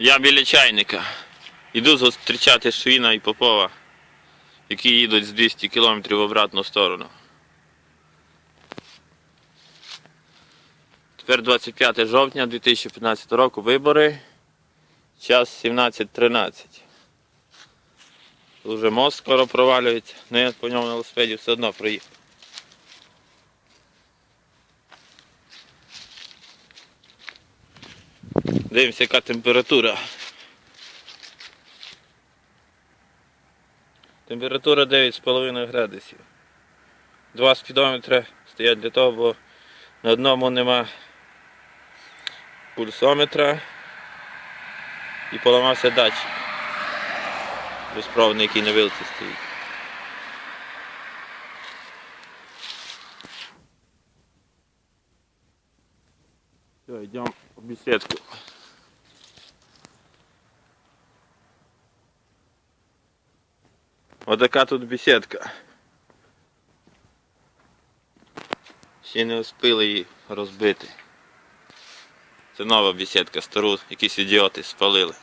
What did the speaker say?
Я біля чайника. Іду зустрічати Швіна і Попова, які їдуть з 200 км в обратну сторону. Тепер 25 жовтня 2015 року вибори. Час 17.13. Тут вже мост скоро провалюється, але я по ньому на велосипеді все одно проїхав. Дивимося, яка температура. Температура 9,5 градусів. Два спідометри стоять для того, бо на одному нема пульсометра і поламався датчик. Безпроводний, який на вилці стоїть. Все, йдемо в беседку. Отака тут беседка. Ще не успіли її розбити. Це нова беседка, стару якісь ідіоти спалили.